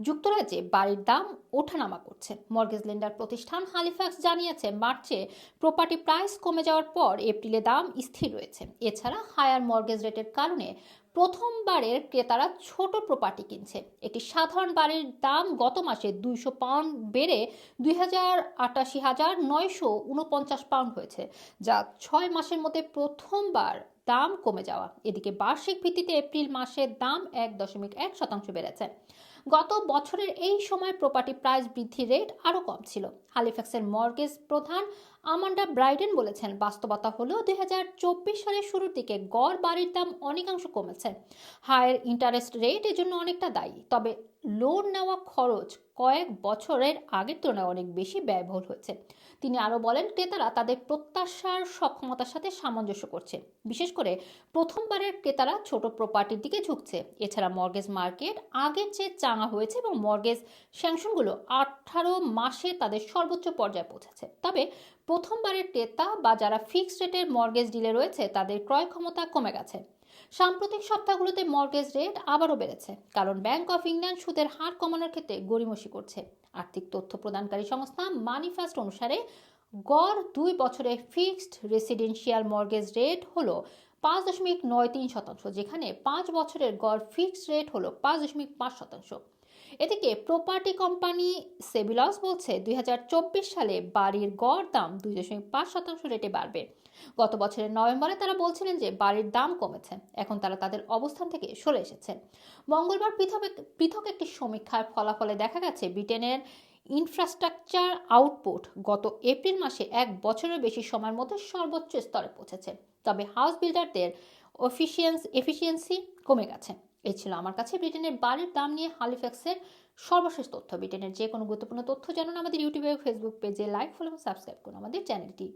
যুক্তরাজ্যে বাড়ির দাম ওঠানামা করছে। মর্গেজ লেন্ডার প্রতিষ্ঠান হালিফ্যাক্স জানিয়েছে, মার্চে প্রপার্টি প্রাইস কমে যাওয়ার পর এপ্রিলে দাম স্থির রয়েছে। এছাড়া হায়ার মর্গেজ রেটের কারণে প্রথমবারের ক্রেতারা ছোট প্রপার্টি কিনছে। একটি সাধারণ বাড়ির দাম গত মাসে দুইশো পাউন্ড বেড়ে দুই হাজার আটাশি হাজার নয়শো উনপঞ্চাশ পাউন্ড হয়েছে, যা ছয় মাসের মধ্যে প্রথমবার দাম কমে যাওয়া। এদিকে বার্ষিক ভিত্তিতে এপ্রিল মাসের দাম এক দশমিক এক শতাংশ বেড়েছে। গত বছরের এই সময় প্রপার্টি প্রাইস বৃদ্ধির রেট আরও কম ছিল। হালিফ্যাক্সের মর্গেজ প্রধান আমান্ডা ব্রাইডেন বলেছেন, বাস্তবতা হলো দুই সালের শুরুর দিকে গড় বাড়ির দাম অনেকাংশ কমেছে। হায়ার ইন্টারেস্ট রেট এর জন্য অনেকটা দায়ী। তবে লোন নেওয়া খরচ কয়েক বছরের আগের তুলনায় অনেক বেশি ব্যয়বহুল হয়েছে। তিনি আরও বলেন, ক্রেতারা তাদের প্রত্যাশার সক্ষমতার সাথে সামঞ্জস্য করছে। বিশেষ করে প্রথমবারের ক্রেতারা ছোট প্রপার্টির দিকে ঝুঁকছে। এছাড়া মর্গেজ মার্কেট আগের চেয়ে চাঙা হয়েছে এবং মর্গেজ স্যাংশনগুলো আঠারো মাসে তাদের সর্বোচ্চ পর্যায়ে পৌঁছেছে। তবে প্রথমবারের ক্রেতা বা যারা ফিক্সড রেটের মর্গেজ ডিলে রয়েছে, তাদের ক্রয় ক্ষমতা কমে গেছে। সাম্প্রতিক সপ্তাহগুলোতে মর্গেজ রেট আবারও বেড়েছে, কারণ ব্যাংক অফ ইংল্যান্ড সুদের হার কমানোর ক্ষেত্রে গড়িমসি করছে। আর্থিক তথ্য প্রদানকারী সংস্থা মানিফেস্ট অনুসারে, গড় দুই বছরে ফিক্সড রেসিডেন্সিয়াল মর্গেজ রেট হলো পাঁচ দশমিক নয় তিন শতাংশ, যেখানে পাঁচ বছরের গড় ফিক্সড রেট হলো পাঁচ দশমিক পাঁচ শতাংশ। এদিকে প্রপার্টি কোম্পানি সেবিলাস বলছে দুই হাজার চব্বিশ সালে বাড়ির গড় দাম দুই দশমিক পাঁচ শতাংশ রেটে বাড়বে। গত বছরের নভেম্বরে তারা বলছিলেন যে বাড়ির দাম কমেছে। এখন তারা তাদের অবস্থান থেকে সরে এসেছে। মঙ্গলবার পৃথক পৃথক একটি সমীক্ষার ফলাফলে দেখা গেছে, ব্রিটেনের ইনফ্রাস্ট্রাকচার আউটপুট গত এপ্রিল মাসে এক বছরের বেশি সময়ের মধ্যে সর্বোচ্চ স্তরে পৌঁছেছে। তবে হাউস বিল্ডারদের অফিসিয়েন্স এফিসিয়েন্সি কমে গেছে। এই ছিল আমার কাছে ব্রিটেনের বাড়ির দাম নিয়ে হালিফ্যাক্সের সর্বশেষ তথ্য। ব্রিটেনের যে কোনো গুরুত্বপূর্ণ তথ্য জানুন আমাদের ইউটিউবে ফেসবুক পেজে লাইক ফলো সাবস্ক্রাইব করুন আমাদের চ্যানেলটি